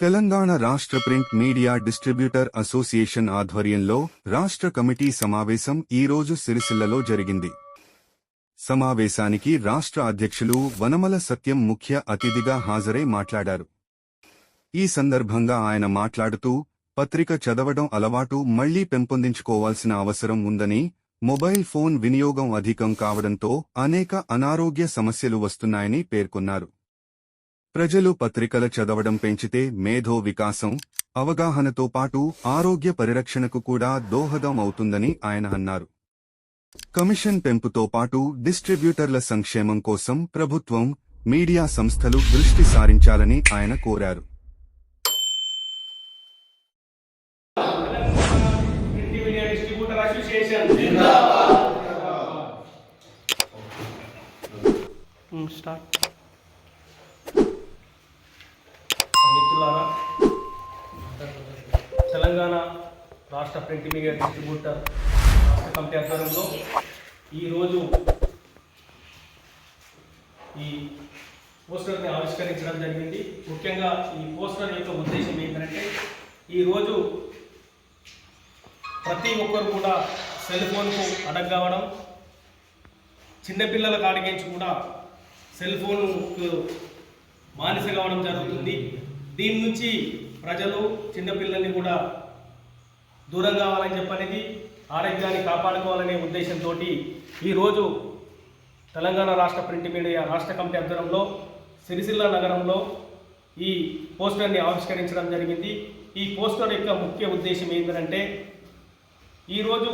తెలంగాణ రాష్ట్ర print media distributor association ఆధ్వర్యంలో రాష్ట్ర కమిటీ సమావేశం ఈరోజు సిరిసిల్లలో జరిగింది. సమావేశానికి రాష్ట్ర అధ్యక్షులు వనమల సత్యం ముఖ్య అతిథిగా హాజరై మాట్లాడారు. ఈ సందర్భంగా ఆయన మాట్లాడుతూ పత్రిక చదవడం అలవాటు మళ్ళీ పెంపొందించుకోవాల్సిన అవసరం ఉందని మొబైల్ ఫోన్ వినియోగం అధికం కావడంతో అనేక అనారోగ్య సమస్యలు వస్తున్నాయని పేర్కొన్నారు. ప్రజలు పత్రికల చదవడం పెంచితే మేధో వికాసం అవగాహనతో పాటు ఆరోగ్య పరిరక్షణకు కూడా దోహదం అవుతుందని ఆయన అన్నారు. కమిషన్ పెంపుతో పాటు డిస్ట్రిబ్యూటర్ల సంక్షేమం కోసం ప్రభుత్వం మీడియా సంస్థలు దృష్టి సారించాలని ఆయన కోరారు. Hmm, స్టార్ట్ మిత్రులారా తెలంగాణ రాష్ట్ర ప్రింట్ మీడియా డిస్ట్రిబ్యూటర్ రాష్ట్ర కమిటీ ఆధ్వర్యంలో ఈరోజు ఈ పోస్టర్ని ఆవిష్కరించడం జరిగింది. ముఖ్యంగా ఈ పోస్టర్ యొక్క ఉద్దేశం ఏంటంటే ఈరోజు ప్రతి ఒక్కరు కూడా సెల్ ఫోన్కు అడగ కావడం చిన్నపిల్లల కాడికించి కూడా సెల్ ఫోన్కు బానిస కావడం జరుగుతుంది. దీని నుంచి ప్రజలు చిన్నపిల్లల్ని కూడా దూరం కావాలని చెప్పనేది ఆరోగ్యాన్ని కాపాడుకోవాలనే ఉద్దేశంతో ఈరోజు తెలంగాణ రాష్ట్ర ప్రింట్ మీడియా రాష్ట్ర కమిటీ ఆధ్వర్యంలో సిరిసిల్ల నగరంలో ఈ పోస్టర్ని ఆవిష్కరించడం జరిగింది. ఈ పోస్టర్ యొక్క ముఖ్య ఉద్దేశం ఏంటంటే ఈరోజు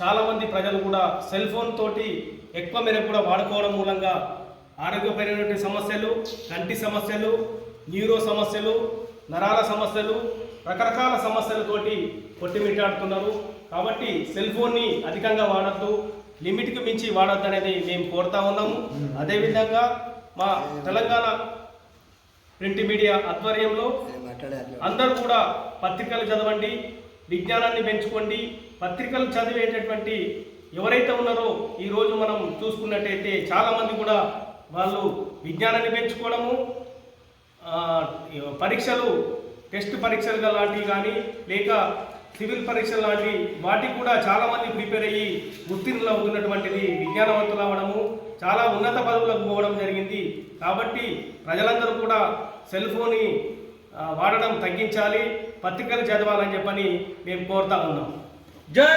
చాలామంది ప్రజలు కూడా సెల్ ఫోన్ తోటి ఎక్కువ మేరకు కూడా వాడుకోవడం మూలంగా ఆరోగ్యపరమైనటువంటి సమస్యలు కంటి సమస్యలు న్యూరో సమస్యలు నరాల సమస్యలు రకరకాల సమస్యలతోటి కొట్టిమిట్టాడుతున్నారు. కాబట్టి సెల్ ఫోన్ని అధికంగా వాడద్దు లిమిట్కి మించి వాడద్దు అనేది మేము కోరుతా ఉన్నాము. అదేవిధంగా మా తెలంగాణ ప్రింట్ మీడియా ఆధ్వర్యంలో అందరూ కూడా పత్రికలు చదవండి విజ్ఞానాన్ని పెంచుకోండి. పత్రికలు చదివేటటువంటి ఎవరైతే ఉన్నారో ఈరోజు మనం చూసుకున్నట్టయితే చాలామంది కూడా వాళ్ళు విజ్ఞానాన్ని పెంచుకోవడము పరీక్షలు టెస్ట్ పరీక్షలు లాంటివి కానీ లేక సివిల్ పరీక్షలు లాంటివి వాటికి కూడా చాలామంది ప్రిపేర్ అయ్యి ఉత్తీర్ణులు అవుతున్నటువంటిది విజ్ఞానవంతులు అవ్వడము చాలా ఉన్నత పదవులకు పోవడం జరిగింది కాబట్టి ప్రజలందరూ కూడా సెల్ ఫోన్ని వాడడం తగ్గించాలి పత్రికలు చదవాలని చెప్పని మేము కోరుతా ఉన్నాం జై